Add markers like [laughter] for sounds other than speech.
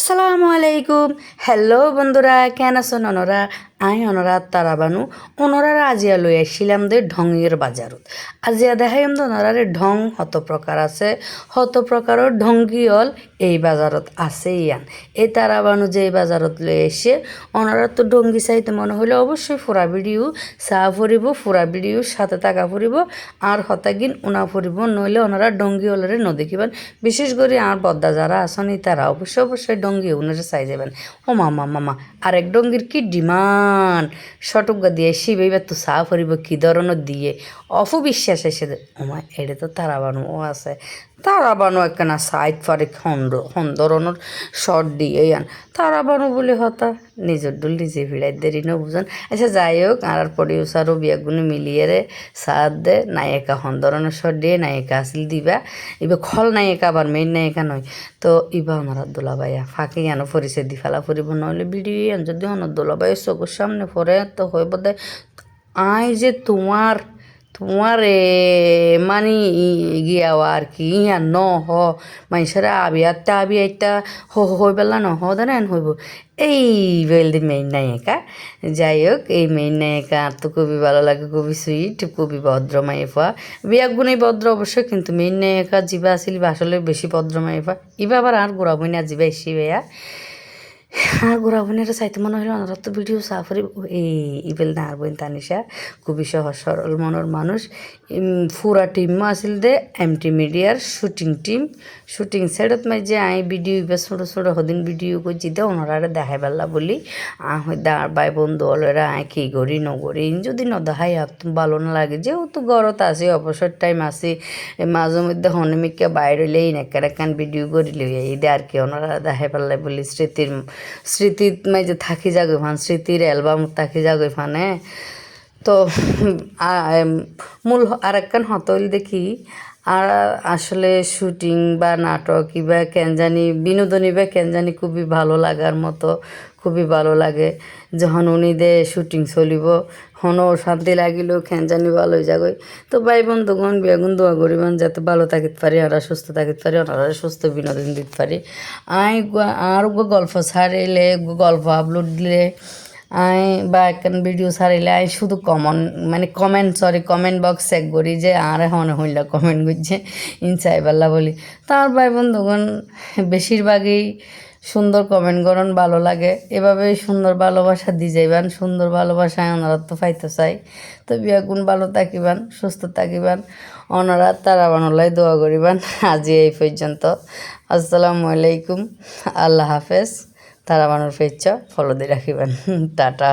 আসসালামু আলাইকুম। হ্যালো বন্ধুরা কেন আছো অনরা আই অনরা তারা বানু আজিয়া লই আসছিলাম দে ঢঙের বাজারত। আজিয়া দেখাইম তো অনরারে ঢং হত প্রকার আছে, হত প্রকারের ঢঙ্গিয়ল এই বাজারত আছে ইয়ান। এই তারা বানু যে এই বাজারত লই এসে অনরা তো ঢঙ্গি চাইতে মনে হলে অবশ্যই ফুরা ভিডিও, চা ফুরিব, ফুরা ভিডিওর সাথে টাকা ফুরিব, আর হতাগিন উনা ফুরিব, নইলে ওনারা ডঙ্গি হলরে নদেখিবেন বিশেষ করে আর বদ্দা যারা আসন তারা অবশ্যই অবশ্যই ডঙ্গি উনারে চাই যাবেন। ও মামা মামা আর এক ডঙ্গির কি ডিমান্ড? সটুকা দিয়ে শিব, এইবার তো সাফ ফুরিব কি ধরনের দিয়ে? অপবিশ্বাস এসে মা এটা তো তারা বানু আছে। তারা বানু একখানা সাইড ফারে খন্ড খন্দরনের শর্ট দিয়ে আন। তারা বানু বলে, হতা, নিজের ডুল নিজে ভিড়াই দেরি ন বুঝেন। আচ্ছা যাই হোক, আর প্রডিউসারও বিয়াগুনি মিলিয়ে রে সাথ দে, নায়িকা হন্দরনের শর্ট দিয়ে নায়িকা আসিল দিবা। এবার খল নায়িকা, আবার মেইন নায়িকা নয়। তো ইবা আমার দোলাবাইয়া ফাঁকে কেন ফরিছে দি, ফেলা ফুরিব নইলে ভিডিও আন। যদি অনর দোলাবাইয়ের চোখের সামনে পরে তো হয়ে বোধ আই যে তোমার তোমারে মানে গিয়া আর কি ইয়া ন হ মানুষের আবি আত্মা আবি আইতা হ হই পেলা ন হ দেন হইব এই বেলদি মেইন নায়িকা যাই হোক এই মেইন নায়িকা তো খুবই ভালো লাগে খুবই সুইট খুবই ভদ্র মাইফা বিয়াক গুণেই ভদ্র অবশ্যই কিন্তু মেইন নায়িকা জিবা আসিল আসলে বেশি ভদ্র মাইফা ইবা আবার আর গোড়া বই না জিবা এসি বেয়া আর গোড়া বোনেরা চাইতে মনে হলো ওনারা তো ভিডিও সাফারি ইবেল না বোন তানিশা খুবই সহজ সরল মনের মানুষ। ফুরা টিমও আছিল দে এম টি মিডিয়ার শুটিং টিম। শুটিং সাইডত মাই যে আই ভিডিও ইবে ছোটো ছোটো হদিন ভিডিও করছি দে ওনারা দেখাই পারলা বলি। আহ দাঁড় বাই বন্ধু অলরা আই কি করি নগরি যদি ন দেখাই আর ভালো না লাগে। যেহেতু ঘরত আছে, অবসর টাইম আছে মাঝে মধ্যে হনমিকে বাইরে লেই নেকার একান ভিডিও করি লই এই দে আর কি ওনারা দেখাই পারলাই বলি স্মৃতির স্মৃতিত মাই যে থাকি যাগো ফান স্মৃতির অ্যালবাম থাকি যাগো ফানে তো মূল আর একখান হতইল দেখি আর আসলে শুটিং বা নাটক কিবা কেন জানি বিনোদনী বা কেন জানি খুবই ভালো লাগার মতো, খুবই ভালো লাগে। যখন উনি দে শুটিং চলিব, হনও শান্তি লাগিলেও কেন জানি ভালো হয়ে যাগই তো ভাই বন্ধুগণ বেগুন দোয়া করিবেন যাতে ভালো থাকিতে পারি আর সুস্থ থাকিতে পারি ওনারা সুস্থ বিনোদন দিতে পারি। আই আর গল্প ছাড়িলে গল্প আপলোড দিলে আই বা একখান ভিডিও ছাড়িলে আই শুধু কমন মানে comment sorry comment box check করি যে, আর হনে হইলা কমেন্ট করছে ইনসাই পাল্লা বলি। তার ভাই বন্ধুগণ, বেশিরভাগই সুন্দর কমেন্ট করন, ভালো লাগে। এভাবেই সুন্দর ভালোবাসা দি যাইবান, সুন্দর ভালোবাসায় ওনারা তো পাইতে চাই। তো বিয়াগুণ ভালো থাকিবান, সুস্থ থাকিবান ওনারা তারা বানলাই দোয়া করিবান। আজি এই পর্যন্ত। আসসালামু আলাইকুম, আল্লাহ হাফেজ। তারা মানুষের ইচ্ছা ফলো দিয়ে রাখিবেন। [laughs] টাটা।